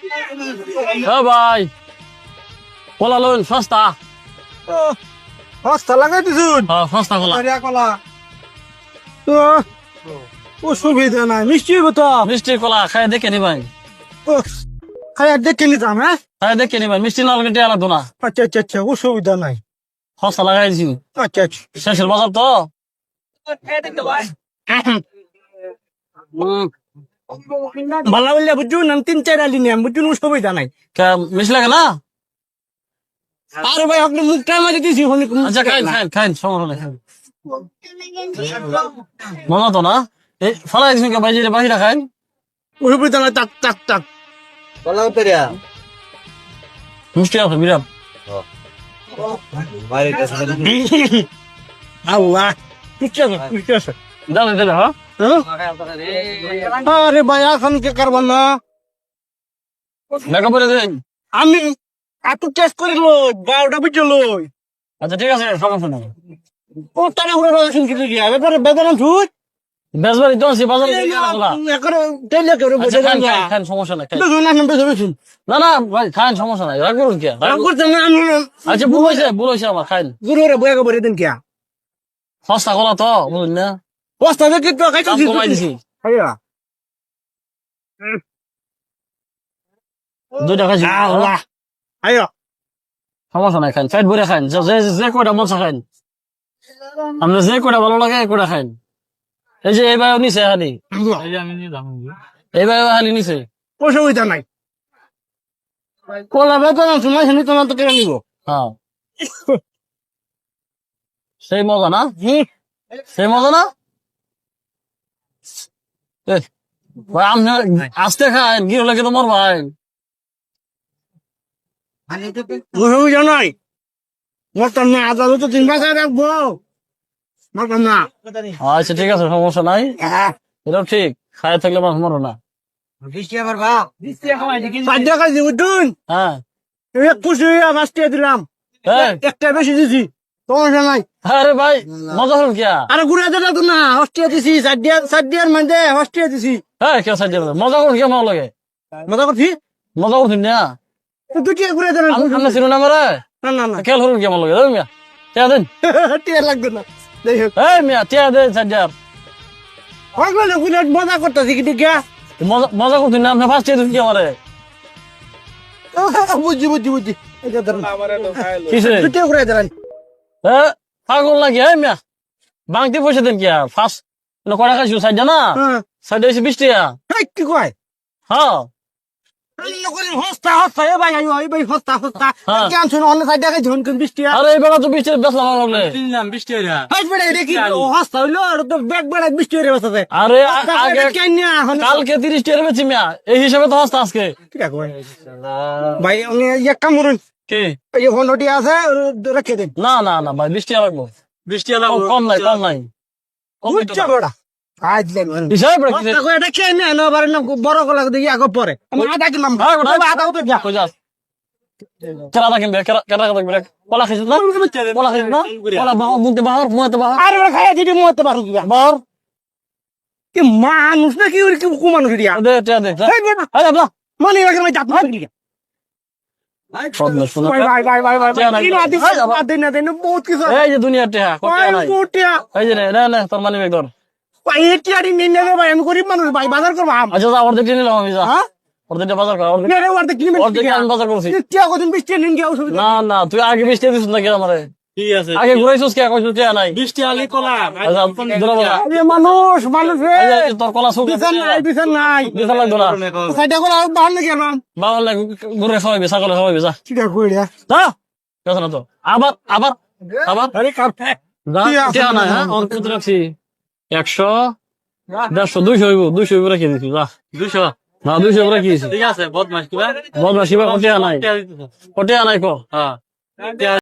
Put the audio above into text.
হ্যাঁ ভাই। কলা লোন সস্তা। হস্তা লাগাই দিছুন? হ্যাঁ সস্তা কলা। আরে কলা। তো অসুবিধা নাই মিষ্টি হইব তো। মিষ্টি কলা খাই দেখে নিবাই ও, খাই দেখে নিতাম হ্যাঁ? খাই দেখে নিবাই মিষ্টি না লাগে টিয়া লাগতো না। আচ্ছা আচ্ছা আচ্ছা অসুবিধা নাই। সস্তা লাগাই দিছি। আচ্ছা আচ্ছা। শেষের বাজার তো। হুম, ভালো বললে বুঝুন আমি তিন চার আলি নিয়ে বুঝুন অসুবিধা নাই কে মিষ্টি লাগে না আরে ভাই আপনি মুখটা মারি দিছি হলে আচ্ছা খাইন খাইন খাইন সমস্যা খাইন। মজা তো না? এই ফলাই দিছি কে বাইরে বাহিরা খাইন। অসুবিধা নাই টাক টাক টাক কলা উতরিয়া মিষ্টি আছে বিরাট বাইরে আল্লাহ দাও দাও হ্যাঁ? আরে ভাই এখন কে না? পরে দেন। আমি এত টেস্ট করে লই বারোটা লই। আচ্ছা ঠিক আছে সমস্যা নেই। ও তারা করে রয়েছেন কিছু কি এবারে বেদনা ছুট বেসবারি তো আছি বাজারে কলা। তেলে করে আচ্ছা বসে খান খান খান সমস্যা নাই খান। বেশি না না ভাই খান সমস্যা নাই। রাগ করুন রাগ। করতে না আমি আচ্ছা ভুল হয়েছে আমার খাইন। গুরু রে বয়া করে দেন কিয়া? সস্তা কলা তো বুঝলেন না? বস্তা দেখে তো দাম কমাই দিছি। আইয়া দুইটা খাইছি আল্লাহ। আইয়া সমস্যা নাই খাইন। পেট ভরে খাইন। যে যে- কয়টা মশা খাইন। আপনার যে কয়টা ভালো লাগে কয়টা খাইন। এই যে এইবার নিছে হালি এইবার হালি নিছে। অসুবিধা নাই। কলা বেতন সময় শুনি তোমার তো কেন নিব। হ্যাঁ। সেই মজা না? সেই মজা না? এ, ভাই আপনি আস্তে খান কি হলে কিন্তু মর ভাই অসুবিধা নাই? মরতাম না আদা তো তিন মাস রাখব। মরতাম না আচ্ছা ঠিক আছে সমস্যা নাই। এটাও ঠিক খায় থাকলে মরো না। হ্যাঁ। দিলাম। একটা বেশি দিছি। সমস্যা নাই? আরে ভাই মজা হল কিয়া আরে ঘুরে দিলা তো না হস্টিয়া দিছি সাডিয়া সাডিয়ার মানে হস্টিয়া দিছি। হ্যাঁ কেউ সাইড মজা করুন কে মজা লাগে। মজা করছি? মজা করছেন না। দুটিয়া ঘুরে দিলাম আপনি চিনো না মারে না না না। খেল হরুন কে মজা লাগে মিয়া টিয়া দেন। টিয়া লাগবে না। যাই হোক। এই মিয়া টিয়া দেন সাইড ওগুলো ঘুরে মজা করতেছি কি টিকা মজা মজা না আপনি ফার্স্ট দিন কি আমারে। বুঝছি বুঝছি বুঝছি। এটা ধরুন। কিসে? ঘুরে দিলাম এ পাগল নাকি? এই মিয়া বাংতি পয়সা দেন কিয়া ফার্স্ট কড়া খাইছো? সাইড না? হ্যাঁ। সাইড হয়েছে বিশ টিয়া কি কয়? হ্যাঁ। হ্যাঁ। হয়ে কালকে তিরিশ মিয়া। এই হিসাবে তো হস্তা আজকে। ভাই? কাম করুন। কি? এই হন্ডটি আছে রেখে দিন। না না না ভাই বৃষ্টি লাগবো বৃষ্টি কম কম নাই। কম নাই কম বুঝছ বড়া। আজ লেন হিসাবে পড়ে কিসে? এটা খেয়ে নে? না পারে না বড় গলা দেখি আগে পরে। আমি আধা কিনলাম গোটা। আধা তো যা কই যাস? কেরা দেখেন বে, কেরা- কেরা দেখেন বে, কলা খাইছিস না? কলা খাইছিস না? কলা বাহর, মুখে বাহর, মুখে বাহর। আরে ওরা খাইয়া দিদি মতে পারো কি বাহর। কি মানুষ না কি কি কু মানুষ দিয়া? দে, দে। মানে আমি না। কি আচ্ছা। হ্যাঁ। টিয়া কদিন বৃষ্টি দিস না, না, তুই আগে বৃষ্টি দিছিস নাকি আমারে? আগে ঘুরাইছিস কে, কইছিস টিয়া নাই। বৃষ্টি আলি কলা। আচ্ছা, আরে মানুষ মানুষ রে। তোর কলা শুকিয়ে বিছান নাই বিছান নাই। দিতে লাগতো না। সাইডে করে বাহার নাকি আমার বাবা লে, গরুরে খাওয়াইবি, ছাগলে খাওয়াইবি, যা। ঠিক আছে কইরা যা। গেছে না তো। আবার আবার আবার। আরে কাপ যা, কি আছে? হ্যাঁ? অনেক কত রাখছি? একশো দেড়শো দুইশো হইব দুইশো হইব রাখি দিছি যা। না দুইশো দিছি। ঠিক আছে বদমাস কিবা। বদমাসি বা কটিয়া নাই। কটিয়া নাই কো? হ্যাঁ।